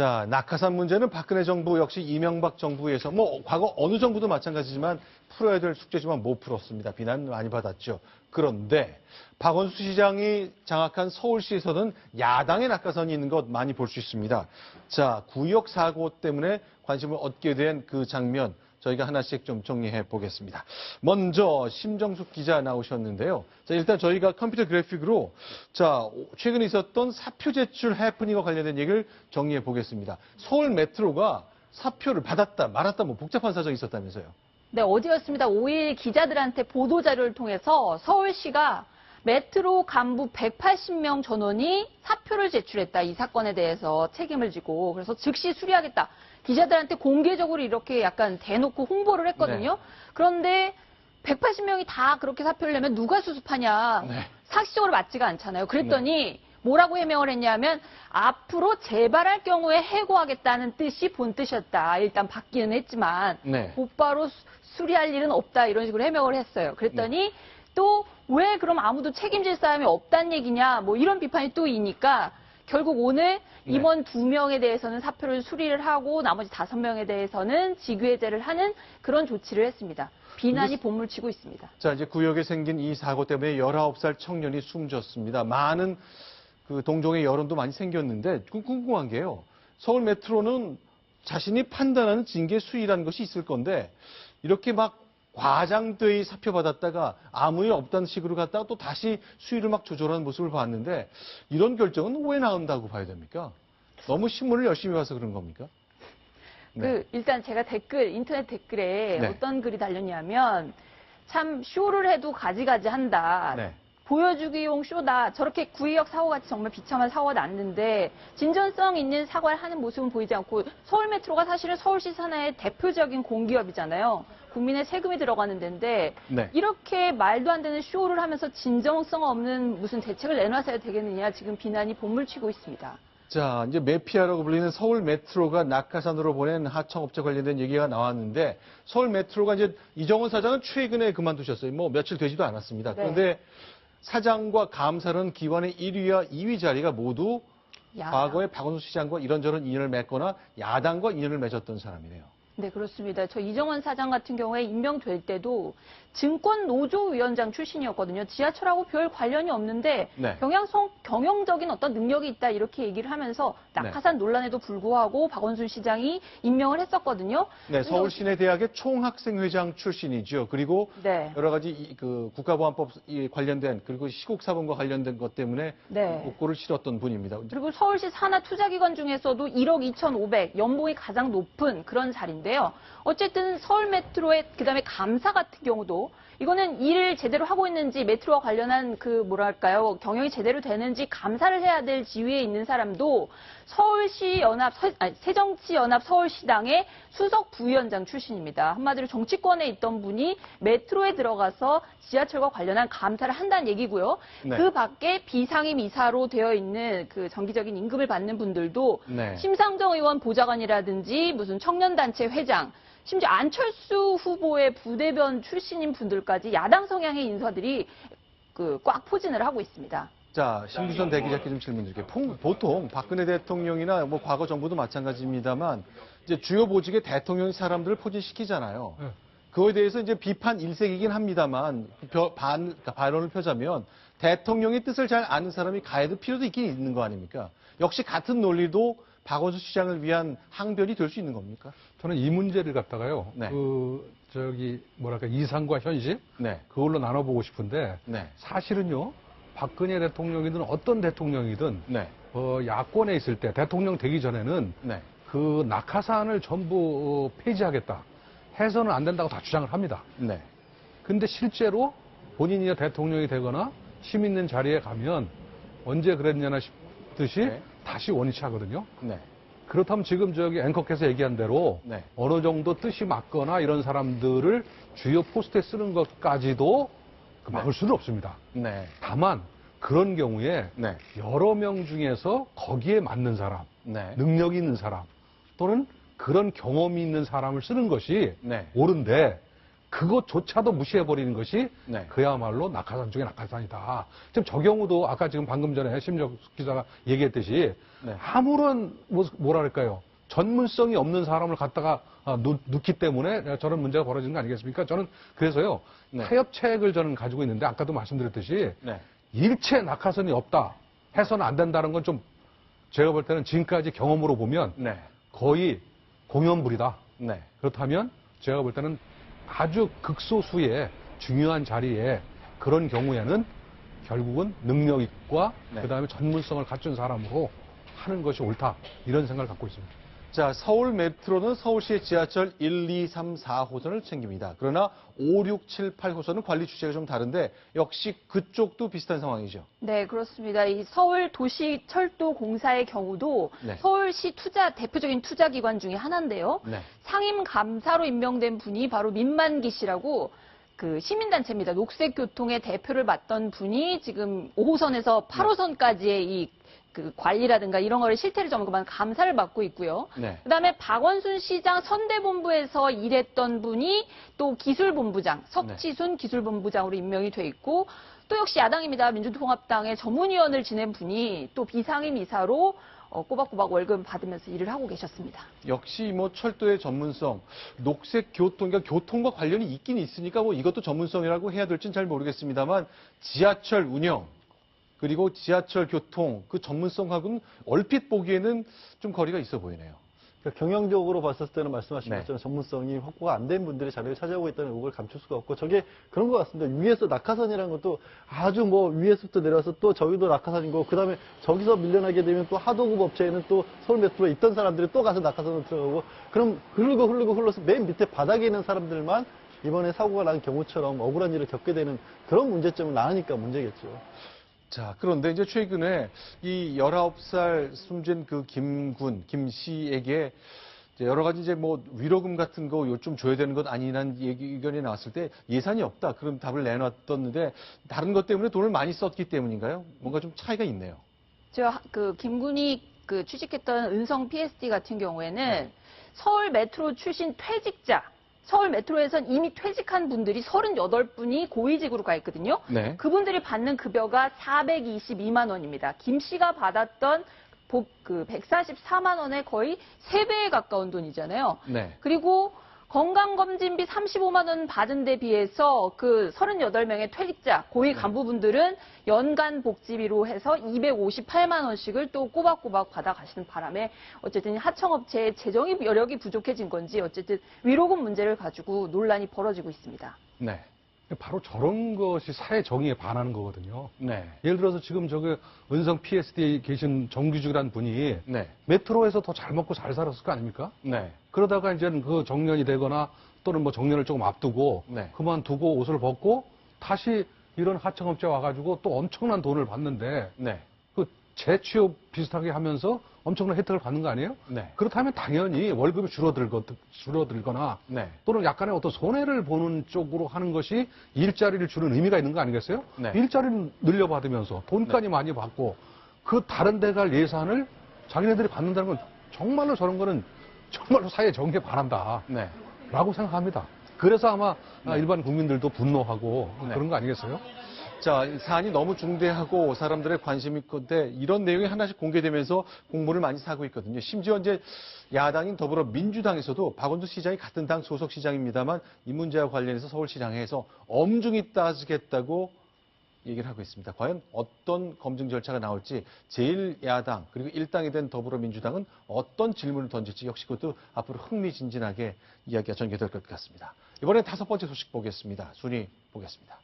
자, 낙하산 문제는 박근혜 정부 역시 이명박 정부에서 뭐 과거 어느 정부도 마찬가지지만 풀어야 될 숙제지만 못 풀었습니다. 비난 많이 받았죠. 그런데 박원순 시장이 장악한 서울시에서는 야당의 낙하산이 있는 것 많이 볼 수 있습니다. 자, 구역 사고 때문에 관심을 얻게 된 그 장면 저희가 하나씩 좀 정리해 보겠습니다. 먼저 심정숙 기자 나오셨는데요. 자, 일단 저희가 컴퓨터 그래픽으로 자, 최근에 있었던 사표 제출 해프닝과 관련된 얘기를 정리해 보겠습니다. 서울 메트로가 사표를 받았다 말았다 뭐 복잡한 사정이 있었다면서요. 네, 어제였습니다. 5일 기자들한테 보도자료를 통해서 서울시가 메트로 간부 180명 전원이 사표를 제출했다. 이 사건에 대해서 책임을 지고 그래서 즉시 수리하겠다. 기자들한테 공개적으로 이렇게 약간 대놓고 홍보를 했거든요. 그런데 180명이 다 그렇게 사표를 내면 누가 수습하냐. 네. 상식적으로 맞지가 않잖아요. 그랬더니 뭐라고 해명을 했냐면 앞으로 재발할 경우에 해고하겠다는 뜻이 본 뜻이었다. 일단 받기는 했지만 네. 곧바로 수- 수리할 일은 없다 이런 식으로 해명을 했어요. 그랬더니 또 왜 그럼 아무도 책임질 사람이 없단 얘기냐 뭐 이런 비판이 또 있니까 결국 오늘 네. 임원 두 명에 대해서는 사표를 수리를 하고 나머지 다섯 명에 대해서는 직위해제를 하는 그런 조치를 했습니다. 비난이 본물치고 있습니다. 자, 이제 구역에 생긴 이 사고 때문에 19살 청년이 숨졌습니다. 많은 그 동종의 여론도 많이 생겼는데 그 궁금한 게요. 서울 메트로는 자신이 판단하는 징계 수위라는 것이 있을 건데 이렇게 막 과장되이 사표 받았다가 아무 일 없다는 식으로 갔다가 또 다시 수위를 막 조절하는 모습을 봤는데 이런 결정은 왜 나온다고 봐야 됩니까? 너무 신문을 열심히 봐서 그런 겁니까? 네. 그 일단 제가 댓글 인터넷 댓글에 네. 어떤 글이 달렸냐면 참 쇼를 해도 가지가지 한다. 네. 보여주기용 쇼다. 저렇게 구의역 사고같이 정말 비참한 사고가 났는데 진전성 있는 사과를 하는 모습은 보이지 않고 서울 메트로가 사실은 서울시 산하의 대표적인 공기업이잖아요. 국민의 세금이 들어가는 데인데 네. 이렇게 말도 안 되는 쇼를 하면서 진정성 없는 무슨 대책을 내놔서야 되겠느냐 지금 비난이 본물치고 있습니다. 자, 이제 메피아라고 불리는 서울 메트로가 낙하산으로 보낸 하청업체 관련된 얘기가 나왔는데 서울 메트로가 이제 이정원 사장은 최근에 그만두셨어요. 뭐 며칠 되지도 않았습니다. 네. 그런데 사장과 감사는 기관의 1위와 2위 자리가 모두 야. 과거에 박원순 시장과 이런저런 인연을 맺거나 야당과 인연을 맺었던 사람이네요. 네, 그렇습니다. 저 이정원 사장 같은 경우에 임명될 때도 증권 노조 위원장 출신이었거든요. 지하철하고 별 관련이 없는데 네. 경영성 경영적인 어떤 능력이 있다 이렇게 얘기를 하면서 낙하산 논란에도 불구하고 박원순 시장이 임명을 했었거든요. 네, 서울 시내 대학의 총학생회장 출신이죠. 그리고 네. 여러 가지 이- 그 국가보안법 이 관련된 그리고 시국사본과 관련된 것 때문에 네. 옥고를 치렀던 분입니다. 그리고 서울시 산하 투자기관 중에서도 1억 2,500 연봉이 가장 높은 그런 자리인데 요. 어쨌든 서울 메트로의 그다음에 감사 같은 경우도 이거는 일을 제대로 하고 있는지 메트로와 관련한 그 뭐랄까요 경영이 제대로 되는지 감사를 해야 될 지위에 있는 사람도 서울시 연합 서- 아니, 새정치 연합 서울시당의 수석 부위원장 출신입니다. 한마디로 정치권에 있던 분이 메트로에 들어가서 지하철과 관련한 감사를 한다는 얘기고요. 네. 그 밖에 비상임 이사로 되어 있는 그 정기적인 임금을 받는 분들도 네. 심상정 의원 보좌관이라든지 무슨 청년단체 회 장, 심지어 안철수 후보의 부대변 출신인 분들까지 야당 성향의 인사들이 그 꽉 포진을 하고 있습니다. 자, 신규선 대기자께 좀 질문 드릴게요. 퐁- 보통 박근혜 대통령이나 뭐 과거 정부도 마찬가지입니다만 이제 주요 보직의 대통령이 사람들을 포진시키잖아요. 네. 그거에 대해서 이제 비판 일색이긴 합니다만 벼- 반, 그러니까 반론을 펴자면 대통령의 뜻을 잘 아는 사람이 될 필요도 있긴 있는 거 아닙니까? 역시 같은 논리도 박원순 시장을 위한 항변이 될 수 있는 겁니까? 저는 이 문제를 갖다가요. 네. 그 저기 뭐랄까 이상과 현실 네. 그걸로 나눠보고 싶은데 네. 사실은요. 박근혜 대통령이든 어떤 대통령이든 네. 어, 야권에 있을 때 대통령 되기 전에는 네. 그 낙하산을 전부 어, 폐지하겠다 해서는 안 된다고 다 주장을 합니다. 네. 근데 실제로 본인이 대통령이 되거나 힘 있는 자리에 가면 언제 그랬냐나 싶듯이 네. 다시 원위치 하거든요. 네. 그렇다면 지금 저기 앵커께서 얘기한 대로 네. 어느 정도 뜻이 맞거나 이런 사람들을 주요 포스트에 쓰는 것까지도 그 막을 수는 없습니다. 네. 다만 그런 경우에 네. 여러 명 중에서 거기에 맞는 사람, 네. 능력이 있는 사람 또는 그런 경험이 있는 사람을 쓰는 것이 네. 옳은데 그것조차도 무시해버리는 것이 네. 그야말로 낙하산 중에 낙하산이다. 지금 저 경우도 아까 지금 방금 전에 심적 기자가 얘기했듯이 네. 아무런 뭐, 뭐랄까요 전문성이 없는 사람을 갖다가 아, 놓, 기 때문에 저런 문제가 벌어지는 거 아니겠습니까? 저는 그래서요 네. 타협책을 저는 가지고 있는데 아까도 말씀드렸듯이 네. 일체 낙하산이 없다 해서는 안 된다는 건 좀 제가 볼 때는 지금까지 경험으로 보면 네. 거의 공연불이다. 네. 그렇다면 제가 볼 때는 아주 극소수의 중요한 자리에 그런 경우에는 결국은 능력과 네. 그다음에 전문성을 갖춘 사람으로 하는 것이 옳다 이런 생각을 갖고 있습니다. 자, 서울 메트로는 서울시의 지하철 1, 2, 3, 4호선을 챙깁니다. 그러나 5, 6, 7, 8호선은 관리 주체가 좀 다른데 역시 그쪽도 비슷한 상황이죠. 네, 그렇습니다. 이 서울 도시 철도 공사의 경우도 네. 서울시 투자 대표적인 투자 기관 중에 하나인데요. 네. 상임 감사로 임명된 분이 바로 민만기 씨라고 그 시민단체입니다. 녹색교통의 대표를 맡던 분이 지금 5호선에서 8호선까지의 이 그 관리라든가 이런 거를 실태를 점검한 감사를 맡고 있고요. 네. 그다음에 박원순 시장 선대본부에서 일했던 분이 또 기술본부장 석지순 기술본부장으로 임명이 돼 있고 또 역시 야당입니다. 민주통합당의 전문위원을 지낸 분이 또 비상임 이사로 어, 꼬박꼬박 월급 받으면서 일을 하고 계셨습니다. 역시 뭐 철도의 전문성, 녹색 교통, 그러니까 교통과 관련이 있긴 있으니까 뭐 이것도 전문성이라고 해야 될지는 잘 모르겠습니다만 지하철 운영, 그리고 지하철 교통, 그 전문성하고는 얼핏 보기에는 좀 거리가 있어 보이네요. 그러니까 경영적으로 봤을 때는 말씀하신 네. 것처럼 전문성이 확보가 안 된 분들이 자리를 차지하고 있다는 의혹을 감출 수가 없고 저게 그런 것 같습니다. 위에서 낙하산이라는 것도 아주 뭐 위에서부터 내려와서 또 저기도 낙하산이고 그다음에 저기서 밀려나게 되면 또 하도급 업체에는 또 서울 메트로에 있던 사람들이 또 가서 낙하산으로 들어가고 그럼 흐르고 흐르고 흘러서 맨 밑에 바닥에 있는 사람들만 이번에 사고가 난 경우처럼 억울한 일을 겪게 되는 그런 문제점은 나으니까 문제겠죠. 자, 그런데 이제 최근에 이 19살 숨진 그 김군, 김 씨에게 여러 가지 이제 뭐 위로금 같은 거 요즘 줘야 되는 것 아니라는 얘기, 의견이 나왔을 때 예산이 없다. 그런 답을 내놨던데 다른 것 때문에 돈을 많이 썼기 때문인가요? 뭔가 좀 차이가 있네요. 저 그 김군이 그 취직했던 은성 PSD 같은 경우에는 서울 메트로 출신 퇴직자, 서울 메트로에선 이미 퇴직한 분들이 38분이 고위직으로 가 있거든요. 네. 그분들이 받는 급여가 422만 원입니다. 김 씨가 받았던 복, 그 144만 원의 거의 3배에 가까운 돈이잖아요. 네. 그리고 건강검진비 35만 원 받은 데 비해서 그 38명의 퇴직자, 고위 간부분들은 연간 복지비로 해서 258만 원씩을 또 꼬박꼬박 받아가시는 바람에 어쨌든 하청업체의 재정이 여력이 부족해진 건지 어쨌든 위로금 문제를 가지고 논란이 벌어지고 있습니다. 네. 바로 저런 것이 사회 정의에 반하는 거거든요. 네. 예를 들어서 지금 저기 은성 PSD에 계신 정규직이라는 분이 네. 메트로에서 더 잘 먹고 잘 살았을 거 아닙니까? 네. 그러다가 이제는 그 정년이 되거나 또는 뭐 정년을 조금 앞두고 네. 그만두고 옷을 벗고 다시 이런 하청업체 와가지고 또 엄청난 돈을 받는데 네. 그 재취업 비슷하게 하면서 엄청난 혜택을 받는 거 아니에요? 네. 그렇다면 당연히 월급이 줄어들거, 줄어들거나 네. 또는 약간의 어떤 손해를 보는 쪽으로 하는 것이 일자리를 주는 의미가 있는 거 아니겠어요? 네. 일자리를 늘려받으면서 돈까지 많이 받고 그 다른 데 갈 예산을 자기네들이 받는다는 건 정말로 저런 거는 정말로 사회 정의에 반한다. 네. 라고 생각합니다. 그래서 아마 네. 일반 국민들도 분노하고 네. 그런 거 아니겠어요? 자, 이 사안이 너무 중대하고 사람들의 관심이 큰데 이런 내용이 하나씩 공개되면서 공분을 많이 사고 있거든요. 심지어 이제 야당인 더불어민주당에서도 박원순 시장이 같은 당 소속 시장입니다만 이 문제와 관련해서 서울시장에서 엄중히 따지겠다고 얘기를 하고 있습니다. 과연 어떤 검증 절차가 나올지 제1야당 그리고 1당이 된 더불어민주당은 어떤 질문을 던질지 역시 그것도 앞으로 흥미진진하게 이야기가 전개될 것 같습니다. 이번엔 다섯 번째 소식 보겠습니다. 순위 보겠습니다.